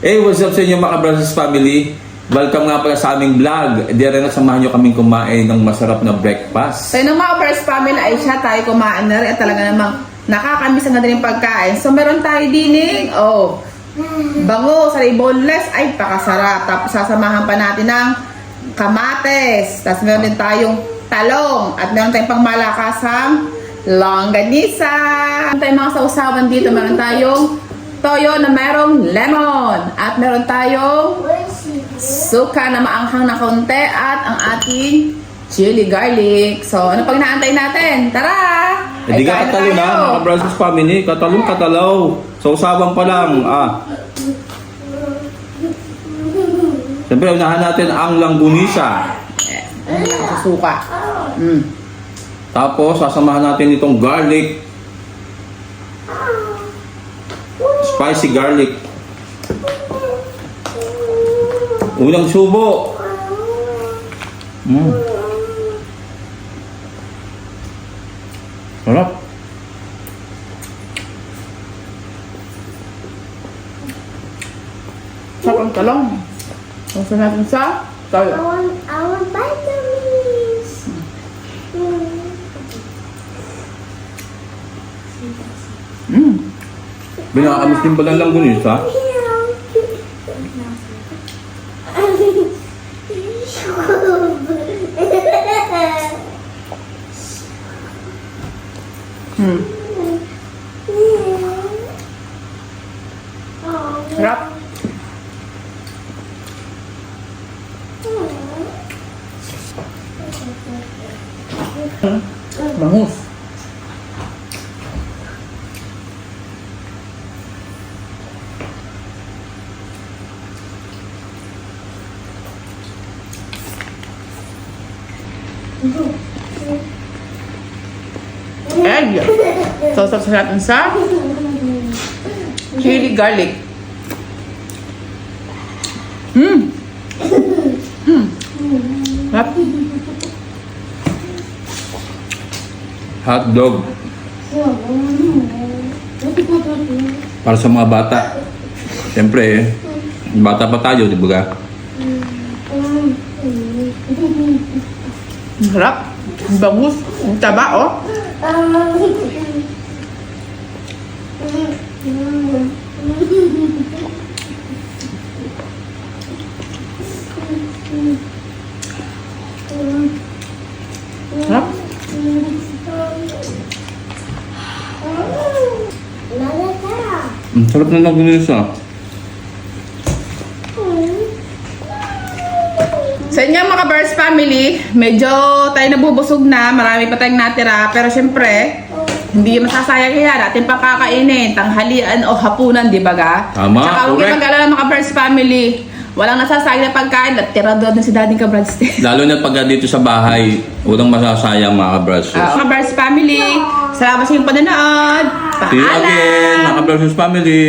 Hey, what's up sa inyo mga Brazos family? Welcome nga pala sa aming vlog. Di rin na samahan nyo kaming kumain ng masarap na breakfast. So yung mga first family ay siya tayo kumain na rin at talaga namang nakakamiss na din yung pagkain. So meron tayo dining, oh, bango, saray boneless, ay pakasarap. Tapos sasamahan pa natin ng kamates. Tapos meron din tayong talong at meron tayong pangmalakasang longganisa. Meron tayong mga sausawan dito. Meron tayong toyo na merong lemon. At meron tayong suka na maanghang na konti at ang ating chili garlic. So, ano pag naantay natin? Tara! Hindi Ay, ka katalo na mga Brazos family. Katalong katalaw. Sa usabang pa lang. Ah. Siyempre, unahan natin ang langgunisa. Lang sa suka. Mm. Tapos, sasamahan natin itong garlic. Spicy garlic. Unang subo. Mm. Sarap. Sarap ang talong. Gusto natin sa I toyo. want, I want vitamins. Mm. Binakakamis din pala ng langgunisa. Mm. Sarap. Bangus. Egg. Sosok sa natin chili garlic. Mmm. Mmm. Hot dog. Para sa mga bata. Siyempre, eh, bata pa tayo? Sarap. Ang Bangus. Ang taba, oh. Sarap. Ang sarap na langgunisa. Sa inyo mga Birds family, medyo tayo nabubusog na, marami pa tayong natira, pero syempre, hindi masasayang yan, ating pakakainin, tanghalian o hapunan, di ba ga? Tama, Tsaka huwag correct. mag-alala mga Birds family, walang nasasayang na pagkain, at tira doon si Daddy ka Bradstein. Lalo na pag dito sa bahay, walang masasayang mga kabrazos. Uh, mga Birds family, salamat sa inyong panonood. See you again, mga kabrazos family!